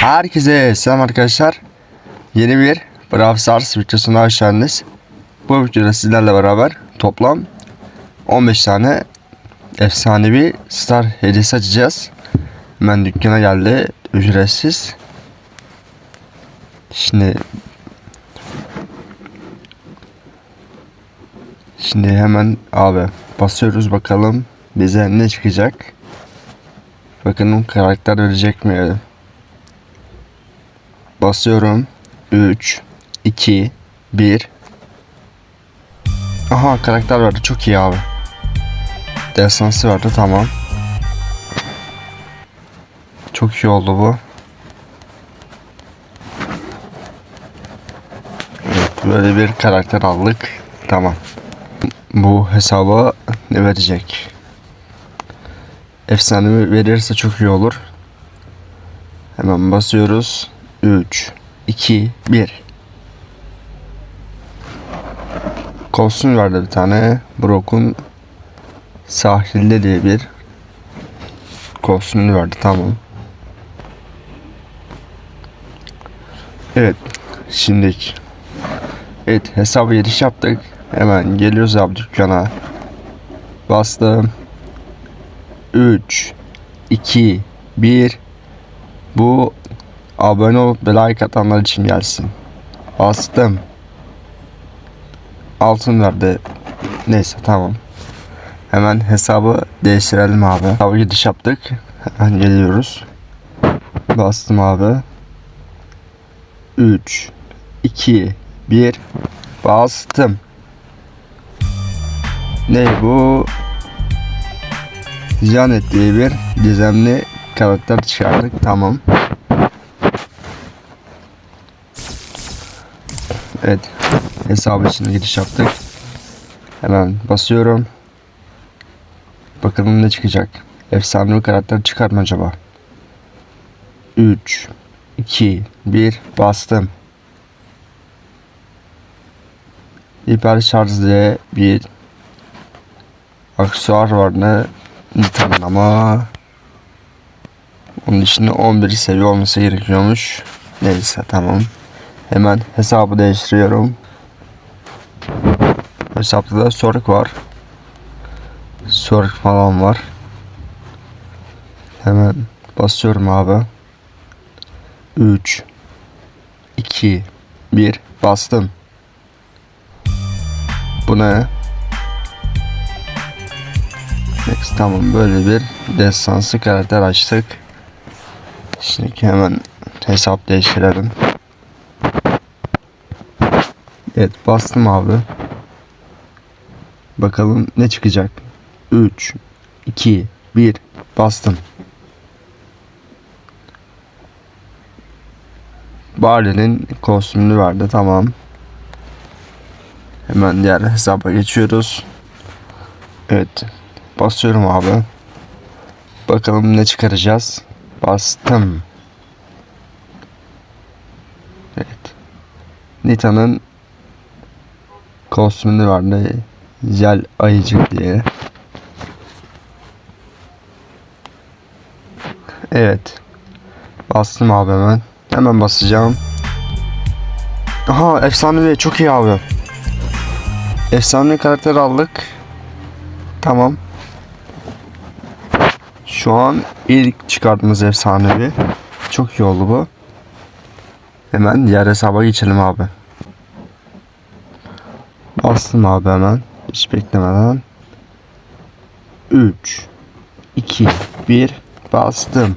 Herkese selam arkadaşlar. Yeni bir Brawl Stars videosuna hoş geldiniz. Bu videoda sizlerle beraber toplam 15 tane efsanevi star hediyesi açacağız. Hemen dükkana geldi ücretsiz. Şimdi Şimdi hemen abi basıyoruz bakalım bize ne çıkacak. Bakalım karakter verecek mi? Basıyorum. 3 2 1 Aha karakter verdi. Çok iyi abi. Destansı verdi. Tamam. Çok iyi oldu bu. Evet, böyle bir karakter aldık. Tamam. Bu hesaba ne verecek? Efsane verirse çok iyi olur. Hemen basıyoruz. 3 2 1 Kostüm verdi bir tane. Brock'un sahilde diye bir kostümünü verdi. Tamam. Evet. Şimdi Evet hesaba giriş yaptık. Hemen geliyoruz abi dükkana. Bastım. 3 2 1 Bu abone olup ve like atanlar için gelsin. Bastım. Altın verdi. Neyse tamam. Hemen hesabı değiştirelim abi. Hesaba gidiş yaptık. Hemen geliyoruz. Bastım abi. 3 2 1 Bastım. Ne bu? Janet diye bir gizemli karakter çıkardık. Tamam. Evet. Hesabı için giriş yaptık. Hemen basıyorum. Bakalım ne çıkacak. Efsane bir karakter çıkar mı acaba? 3 2 1 bastım. Hiper şarj diye bir aksesuar var ne Nita'nın ama onun içinde 11 seviye olması gerekiyormuş. Neyse tamam. Hemen hesabı değiştiriyorum. Hesapta da Sork var. Sork falan var. Hemen basıyorum abi. 3 2 1 bastım. Bu ne? Next tamam böyle bir destansı karakter açtık. Şimdi hemen hesap değiştirelim. Evet bastım abi. Bakalım ne çıkacak. 3 2 1 bastım. Barley'nin kostümünü verdi tamam. Hemen diğer hesaba geçiyoruz. Evet. Basıyorum abi. Bakalım ne çıkaracağız. Bastım. Evet. Nita'nın kostümünü vardı. Jel ayıcık diye. Evet. Bastım abi hemen. Hemen basacağım. Aha efsanevi çok iyi abi. Efsane karakter aldık. Tamam. Şu an ilk çıkarttığımız efsanevi. Çok iyi oldu bu. Hemen diğer hesaba geçelim abi. Bastım abi hemen. Hiç beklemeden. 3 2 1 bastım.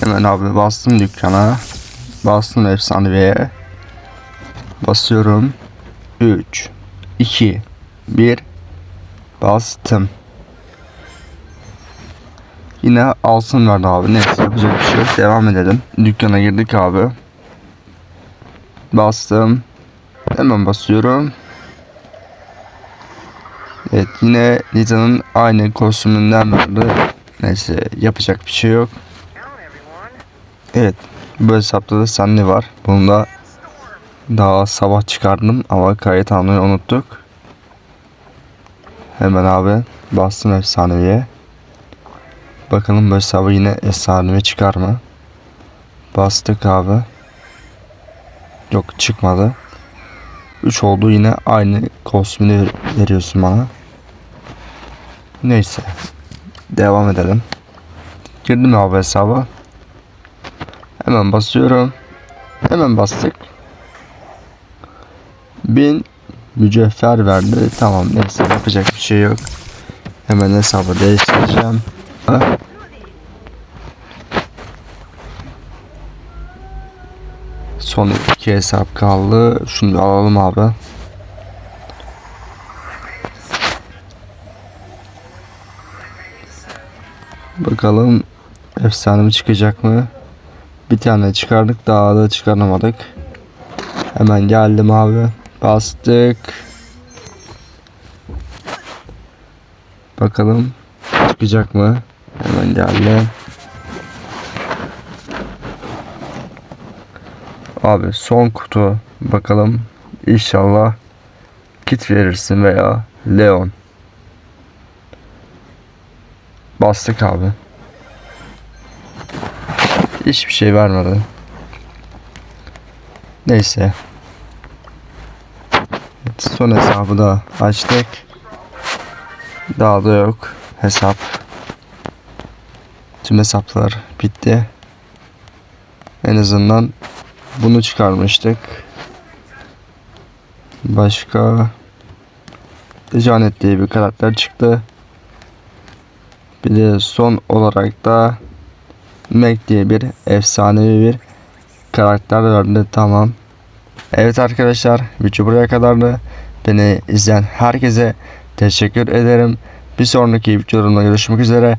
Hemen abi bastım dükkana. Bastım efsaneye. Basıyorum. 3 2 1 Bastım. Yine alsın verdi abi. Neyse yapacak bir şey yok. Devam edelim. Dükkana girdik abi. Bastım. Hemen basıyorum. Evet yine Nita'nın aynı kostümünden verdi. Neyse yapacak bir şey yok. Evet. Bu hesapta da Sandy var. Bunu da daha sabah çıkardım ama kayıt almayı unuttuk. Hemen abi bastım efsaneviye. Bakalım bu hesabı yine efsanevi çıkar mı? Bastık abi. Yok çıkmadı. 3 oldu yine aynı kostümü ver- veriyorsun bana. Neyse. Devam edelim. Girdim abi hesaba. Hemen basıyorum. Hemen bastık. 1000 mücevher verdi. Tamam neyse yapacak bir şey yok. Hemen hesabı değiştireceğim. Ha? Son iki hesap kaldı. Şunu alalım abi. Bakalım efsane mi çıkacak mı? Bir tane çıkardık daha da çıkaramadık. Hemen geldim abi. Bastık. Bakalım çıkacak mı? Hemen geldi. Abi son kutu. Bakalım inşallah kit verirsin veya Leon. Bastık abi. Hiçbir şey vermedi. Neyse. Son hesabı da açtık. Daha da yok hesap. Tüm hesaplar bitti. En azından bunu çıkarmıştık. Başka Dejanet diye bir karakter çıktı. Bir de son olarak da Meg diye bir efsanevi bir karakter verdi. Tamam. Evet arkadaşlar video buraya kadardı. Beni izleyen herkese teşekkür ederim. Bir sonraki videolarımda görüşmek üzere.